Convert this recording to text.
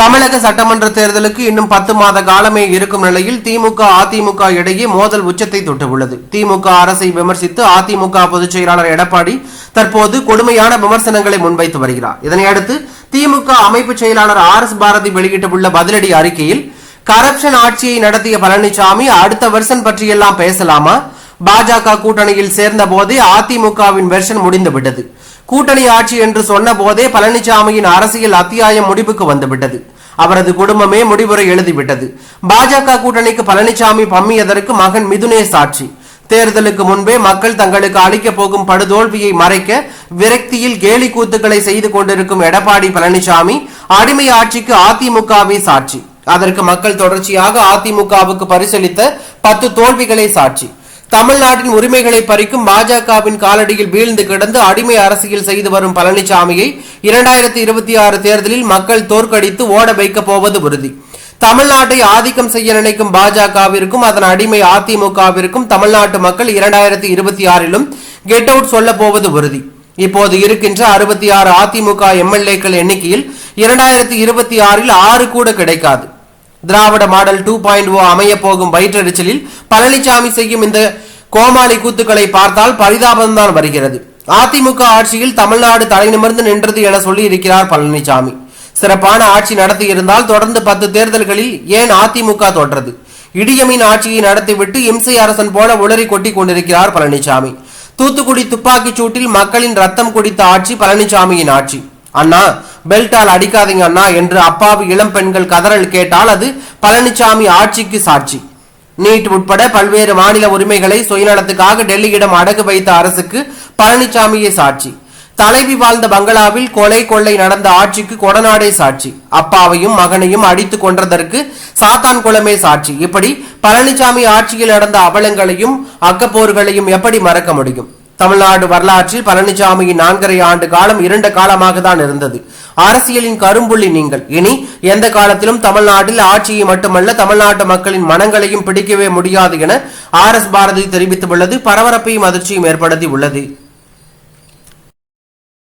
தமிழக சட்டமன்ற தேர்தலுக்கு இன்னும் பத்து மாத காலமே இருக்கும் நிலையில் திமுக அதிமுக இடையே மோதல் உச்சத்தை தொட்டுள்ளது. திமுக அரசை விமர்சித்து அதிமுக பொதுச் செயலாளர் எடப்பாடி தற்போது கொடுமையான விமர்சனங்களை முன்வைத்து வருகிறார். இதனையடுத்து திமுக அமைப்பு செயலாளர் ஆர் எஸ் பாரதி வெளியிட்டுள்ள பதிலடி அறிக்கையில் கரப்ஷன் ஆட்சியை நடத்திய பழனிசாமி அடுத்த வருஷம் பற்றியெல்லாம் பேசலாமா? பாஜக கூட்டணியில் சேர்ந்த போதே அதிமுகவின் வெர்ஷன் முடிந்துவிட்டது. கூட்டணி ஆட்சி என்று சொன்ன போதே பழனிசாமியின் அரசியல் அத்தியாயம் முடிவுக்கு வந்துவிட்டது. அவரது குடும்பமே முடிவுரை எழுதிவிட்டது. பாஜக கூட்டணிக்கு பழனிசாமி பம்மியதற்கு மகன் மிதுனே சாட்சி. தேர்தலுக்கு முன்பே மக்கள் தங்களுக்கு அளிக்கப் போகும் படுதோல்வியை மறைக்க விரக்தியில் கேலி கூத்துக்களை செய்து கொண்டிருக்கும் எடப்பாடி பழனிசாமி அடிமை ஆட்சிக்கு அதிமுகவே சாட்சி. அதற்கு மக்கள் தொடர்ச்சியாக அதிமுகவுக்கு பரிசளித்த பத்து தோல்விகளை சாட்சி. தமிழ்நாட்டின் உரிமைகளை பறிக்கும் பாஜகவின் காலடியில் வீழ்ந்து கிடந்து அடிமை அரசியல் செய்து வரும் பழனிசாமியை இரண்டாயிரத்தி இருபத்தி ஆறு தேர்தலில் மக்கள் தோற்கடித்து ஓட வைக்கப் போவது உறுதி. தமிழ்நாட்டை ஆதிக்கம் செய்ய நினைக்கும் பாஜகவிற்கும் அதன் அடிமை அதிமுகவிற்கும் தமிழ்நாட்டு மக்கள் இரண்டாயிரத்தி இருபத்தி ஆறிலும் கெட் அவுட் சொல்ல போவது உறுதி. இப்போது இருக்கின்ற அறுபத்தி ஆறு அதிமுக எம்எல்ஏக்கள் எண்ணிக்கையில் இரண்டாயிரத்தி இருபத்தி ஆறில் ஆறு கூட கிடைக்காது. Dravida model two point O அமைய போகும் வயிற்றெரிச்சலில் பழனிசாமி செய்யும் இந்த கோமாளி கூத்துக்களை பார்த்தால் பரிதாபம்தான் வருகிறது. அதிமுக ஆட்சியில் தமிழ்நாடு தலைநிமிர்ந்து நின்றது என சொல்லி இருக்கிறார் பழனிசாமி. சிறப்பான ஆட்சி நடத்தி இருந்தால் தொடர்ந்து பத்து தேர்தல்களில் ஏன் அதிமுக தோற்றது? இடியமின் ஆட்சியை நடத்திவிட்டு இம்சை அரசன் போல உளறி கொட்டி கொண்டிருக்கிறார் பழனிசாமி. தூத்துக்குடி துப்பாக்கிச் சூட்டில் மக்களின் ரத்தம் குடித்த ஆட்சி பழனிசாமியின் ஆட்சி. அண்ணா பெல்ட்டால் அடிக்காதீங்க அண்ணா என்று அப்பாவி இளம் பெண்கள் கதறல் கேட்டால் அது பழனிசாமி ஆட்சிக்கு சாட்சி. நீட் உட்பட பல்வேறு மாநில உரிமைகளை சுயநலத்துக்காக டெல்லியிடம் அடகு வைத்த அரசுக்கு பழனிசாமியே சாட்சி. தலைவி வாழ்ந்த பங்களாவில் கொலை கொள்ளை நடந்த ஆட்சிக்கு கொடநாடே சாட்சி. அப்பாவையும் மகனையும் அடித்து கொன்றதற்கு சாத்தான் குளமே சாட்சி. இப்படி பழனிசாமி ஆட்சியில் நடந்த அவலங்களையும் அக்கப்போர்களையும் எப்படி மறக்க முடியும்? தமிழ்நாடு வரலாற்றில் பழனிசாமியின் நான்கரை ஆண்டு காலம் இரண்டு காலமாக தான் இருந்தது. அரசியலின் கரும்புள்ளி நீங்கள். இனி எந்த காலத்திலும் தமிழ்நாட்டில் ஆட்சியை மட்டுமல்ல தமிழ்நாட்டு மக்களின் மனங்களையும் பிடிக்கவே முடியாது என ஆர் எஸ் பாரதி தெரிவித்துள்ளது. பரபரப்பையும் அதிர்ச்சியும் ஏற்படுத்தி உள்ளது